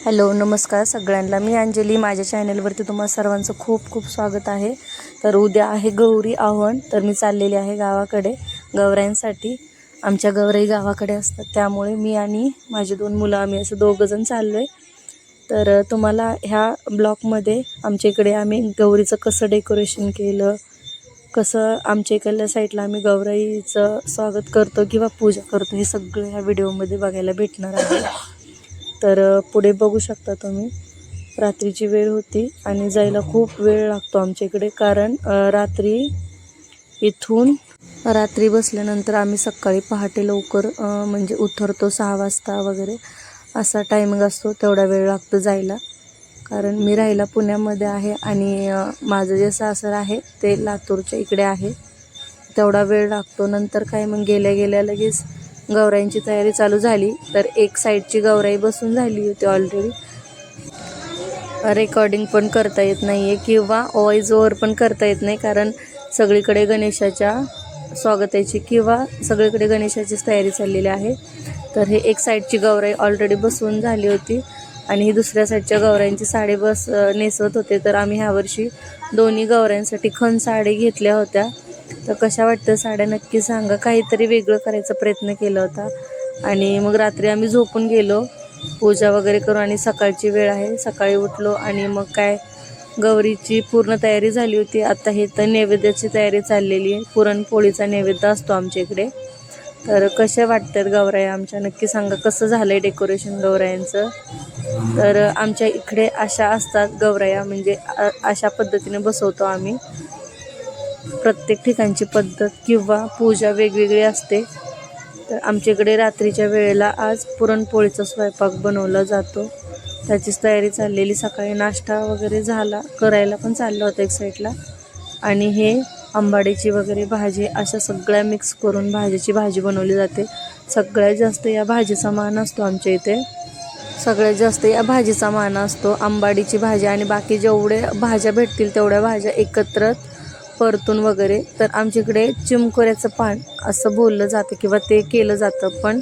Hello नमस्कार सगळ्यांना. मी अंजली. माझ्या चॅनलवरती तुम्हाला सर्वांचं खूप खूप स्वागत आहे. तर उद्या आहे गौरी आव्हान. तर मी चाललेली आहे गावाकडे गौऱ्यांसाठी. आमच्या गौराई गावाकडे असतात. त्यामुळे मी आणि माझी दोन मुलं आम्ही असं दोघंजण चाललो आहे तर तुम्हाला ह्या ब्लॉकमध्ये आमच्या इकडे आम्ही गौरीचं कसं डेकोरेशन केलं कसं आमच्या इकडल्या साईडला आम्ही गौराईचं स्वागत करतो किंवा पूजा करतो हे सगळं ह्या व्हिडिओमध्ये बघायला भेटणार आहे. तर पुढे बघू शकता तुम्ही. रात्रीची वेळ होती आणि जायला खूप वेळ लागतो आमच्या इकडे कारण रात्री इथून रात्री बसल्यानंतर आम्ही सकाळी पहाटे लवकर म्हणजे उतरतो सहा वाजता वगैरे. असा टायमिंग असतो तेवढा वेळ लागतो जायला. कारण मी राहायला पुण्यामध्ये आहे आणि माझं जे सासर आहे ते लातूरच्या इकडे आहे. तेवढा वेळ लागतो. नंतर काय मग गेल्या गेल्या लगेच गौराईंची तयारी चालू झाली. तर एक साईडची गौराई बसून झाली होती ऑलरेडी रेकॉर्डिंग पण करता येत नाही आहे किंवा व्हॉईस ओव्हर पण करता येत नाही कारण सगळीकडे गणेशाच्या स्वागताची किंवा सगळीकडे गणेशाचीच तयारी चाललेली आहे. तर हे एक साईडची गौराई ऑलरेडी बसवून झाली होती आणि ही दुसऱ्या साईडच्या गौराईंची साडी बस नेसवत होते. तर आम्ही ह्यावर्षी दोन्ही गौराईंसाठी खण साडी घेतल्या होत्या. तर कशा वाटतं साड्या? नक्की सांगा. काहीतरी वेगळं करायचा प्रयत्न केला होता. आणि मग रात्री आम्ही झोपून गेलो. पूजा वगैरे करू आणि सकाळची वेळ आहे. सकाळी उठलो आणि मग काय गौरीची पूर्ण तयारी झाली होती. आता हे तर नैवेद्याची तयारी चाललेली आहे. पुरणपोळीचा नैवेद्य असतो आमच्या इकडे. तर कसे वाटतात गौराया आमच्या? नक्की सांगा. कसं झालं आहे डेकोरेशन गौरायांचं? तर आमच्या इकडे अशा असतात गौराया. म्हणजे अशा पद्धतीने बसवतो आम्ही. प्रत्येक ठिकाणची पद्धत किंवा पूजा वेगवेगळी असते. तर आमच्याकडे रात्रीच्या वेळेला आज पुरणपोळीचा स्वयंपाक बनवला जातो. त्याचीच तयारी चाललेली. सकाळी नाश्ता वगैरे झाला करायला पण चाललं होतं एक साईडला. आणि हे आंबाडीची वगैरे भाजी अशा सगळ्या मिक्स करून भाजीची भाजी बनवली जाते. सगळ्यात जास्त या भाजीचा मान असतो आमच्या इथे. सगळ्यात जास्त या भाजीचा मान असतो आंबाडीची भाजी. आणि बाकी जेवढे भाज्या भेटतील तेवढ्या भाज्या एकत्र परतून वगैरे तर आमच्याकडे चिमकोऱ्याचं पान असं बोललं जातं किंवा ते केलं जातं. पण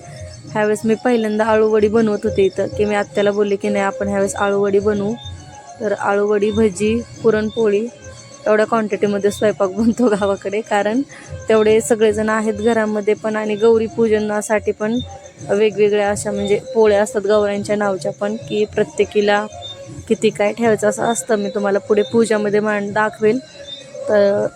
ह्यावेळेस मी पहिल्यांदा आळूवडी बनवत होते इथं की मी आत्याला बोलले की नाही आपण ह्यावेळेस आळूवडी बनवू. तर आळूवडी भजी पुरणपोळी एवढ्या क्वांटिटीमध्ये स्वयंपाक बनतो गावाकडे. कारण तेवढे सगळेजण आहेत घरामध्ये पण आणि गौरी पूजनासाठी पण वेगवेगळ्या अशा म्हणजे पोळ्या असतात गौऱ्यांच्या नावच्या पण की प्रत्येकीला किती काय ठेवायचं असं असतं. मी तुम्हाला पुढे पूजामध्ये मान दाखवेल. तर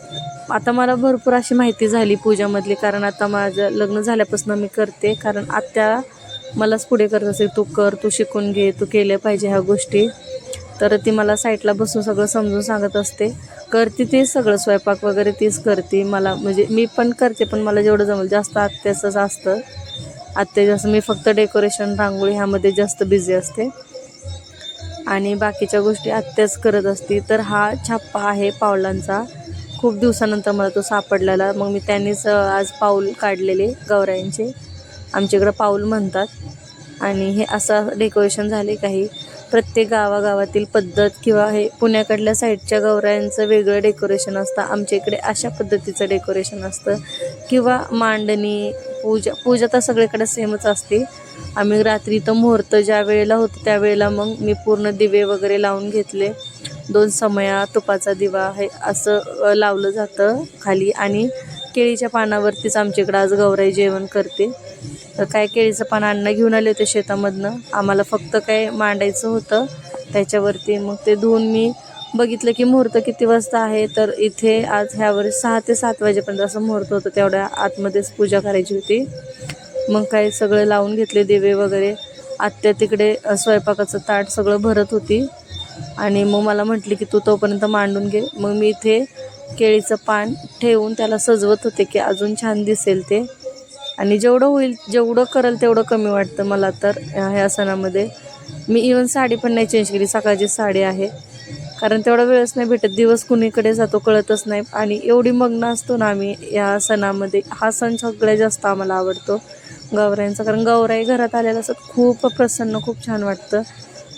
आता मला भरपूर अशी माहिती झाली पूजामधली कारण आता माझं लग्न झाल्यापासून मी करते कारण आत्या मलाच पुढे करत असेल तू कर तू शिकून घे तू केलं पाहिजे ह्या गोष्टी. तर ती मला साईटला बसून सगळं समजून सांगत असते. करते ती सगळं स्वयंपाक वगैरे तीच करते. मला म्हणजे मी पण करते पण मला जेवढं जमेल जास्त आत्याचंच असतं. आत्या जास्त मी फक्त डेकोरेशन रांगोळी ह्यामध्ये जास्त बिझी असते. आणि बाकीच्या गोष्टी आत्याच करत असते. तर हा छाप्पा आहे पावलांचा. खूप दिवसानंतर मला तो सापडलेला. मग मी त्यांनीच आज पाऊल काढलेले गौरायांचे आमच्याकडं पाऊल म्हणतात. आणि हे असं डेकोरेशन झाले काही. प्रत्येक गावागावातील पद्धत किंवा हे पुण्याकडल्या साईडच्या गौरायांचं वेगळं डेकोरेशन असतं. आमच्या इकडे अशा पद्धतीचं डेकोरेशन असतं. किंवा मांडणी पूजा पूजा तर सगळीकडे सेमच असते. आम्ही रात्री तर मुहूर्त ज्या वेळेला होतं त्यावेळेला मग मी पूर्ण दिवे वगैरे लावून घेतले. दोन समया तुपाचा दिवा हे असं लावलं जातं खाली आणि केळीच्या पानावरतीच आमच्याकडं आज गौराई जेवण करते. तर काय केळीचं पान अन्न घेऊन आले होते शेतामधनं. आम्हाला फक्त काय मांडायचं होतं त्याच्यावरती. मग ते धुवून मी बघितलं की मुहूर्त किती वाजता आहे. तर इथे आज ह्यावर सहा ते सात वाजेपर्यंत असं मुहूर्त होतं. तेवढ्या आतमध्येच पूजा करायची होती. मग काय सगळं लावून घेतले दिवे वगैरे. आत्या तिकडे स्वयंपाकाचं ताट सगळं भरत होती. आणि मग मला म्हटली की तू तोपर्यंत मांडून घे. मग मी इथे केळीचं पान ठेवून त्याला सजवत होते की अजून छान दिसेल ते. आणि जेवढं होईल जेवढं करेल तेवढं कमी वाटतं मला तर ह्या सणामध्ये. मी इवन साडी पण नाही चेंज केली. सकाळची साडी आहे. कारण तेवढा वेळच नाही भेटत. दिवस कुणीकडे जातो कळतच नाही. आणि एवढी मग्न असतो ना आम्ही या सणामध्ये. हा सण सगळ्यात जास्त आम्हाला आवडतो. गौरायांचा कारण गौराई घरात आलेला असत खूप प्रसन्न खूप छान वाटतं.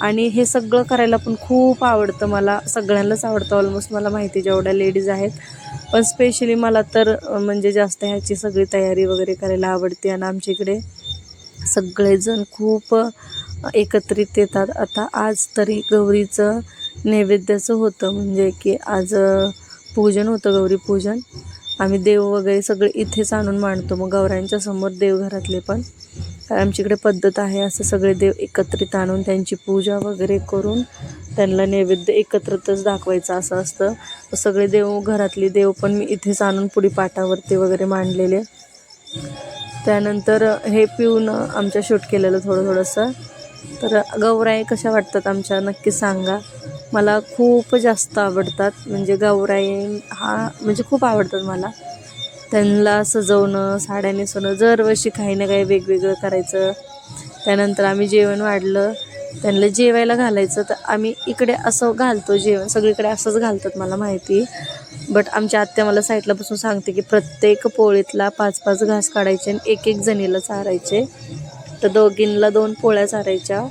आणि हे सगळं करायला पण खूप आवडतं मला. सगळ्यांनाच आवडतं ऑलमोस्ट मला माहिती जेवढ्या लेडीज आहेत. पण स्पेशली मला तर म्हणजे जास्त ह्याची सगळी तयारी वगैरे करायला आवडते आणि आमच्या इकडे सगळेजण खूप एकत्रित येतात. आता आज तरी गौरीचं नैवेद्याचं होतं. म्हणजे की आज पूजन होतं गौरी पूजन. आम्ही देव वगैरे सगळे इथेच आणून मांडतो. मग गौऱ्यांच्या समोर देवघरातले पण. कारण आमच्याकडे पद्धत आहे असं सगळे देव एकत्रित आणून त्यांची पूजा वगैरे करून त्यांना नैवेद्य एकत्रच दाखवायचं असं असतं. सगळे देव घरातले देव पण मी इथेच आणून पुढे पाटावरती वगैरे मांडलेले. त्यानंतर हे पिऊन आमच्या शूट केलेलं थोडं थोडंसं तर गौराई कशा वाटतात आमच्या नक्की सांगा. मला खूप जास्त आवडतात. म्हणजे गौराई हा म्हणजे खूप आवडतात मला. त्यांना सजवणं साड्या नेसवणं दरवर्षी काही ना काही वेगवेगळं करायचं. त्यानंतर आम्ही जेवण वाढलं. त्यांना जेवायला घालायचं. तर आम्ही इकडे असं घालतो जेवण. सगळीकडे असंच घालतात मला माहिती. बट आमच्या आत्या मला साईडला बसून सांगते की प्रत्येक पोळीतला पाच पाच घास काढायचे आणि एक एक जणीला चारायचे. तर दोघींना दोन पोळ्या चारायच्या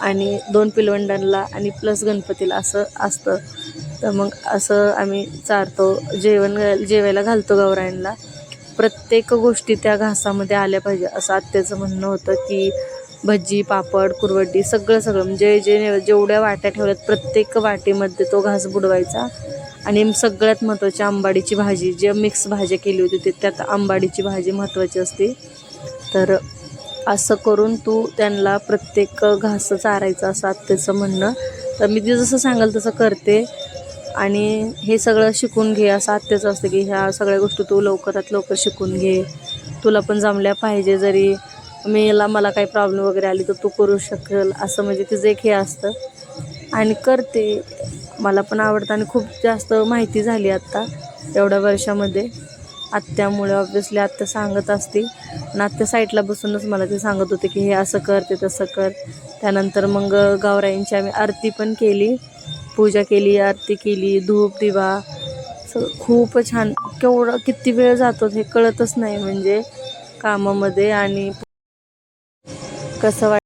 आणि दोन पिलवंडांना आणि प्लस गणपतीला असं असतं. तर मग असं आम्ही चारतो जेवण जेवायला घालतो गौरायांना प्रत्येक गोष्टी त्या घासामध्ये आल्या पाहिजे. असं आत्याचं म्हणणं होतं की भजी पापड कुरवडी सगळं सगळं. म्हणजे जे जेवढ्या वाट्या ठेवल्यात प्रत्येक वाटीमध्ये तो घास बुडवायचा. आणि सगळ्यात महत्त्वाची आंबाडीची भाजी जे मिक्स भाज्या केली होती ते त्यात आंबाडीची भाजी महत्त्वाची असते. तर असं करून तू त्यांना प्रत्येक घास चारायचं असं आत्याचं म्हणणं. तर मी ते जसं सांगाल तसं करते. आणि हे सगळं शिकून घे. असं आत्याचं असतं की ह्या सगळ्या गोष्टी तू लवकरात लवकर शिकून घे. तुला पण जमल्या पाहिजे जरी मीला मला काही प्रॉब्लेम वगैरे आली तर तू करू शकेल. असं म्हणजे तिचं एक हे असतं. आणि करते. मला पण आवडतं आणि खूप जास्त माहिती झाली आत्ता एवढ्या वर्षामध्ये. आत्यामुळे ऑब्व्हियसली आत्या सांगत असते आणि आत्या साईडला बसूनच मला ते सांगत होते की हे असं कर ते तसं कर. त्यानंतर मग गावराईंची आम्ही आरती पण केली. पूजा केली आरती केली धूप दिवा सगळं खूप छान. केवढं किती वेळ जातो हे कळतच नाही म्हणजे कामामध्ये आणि कसं वाट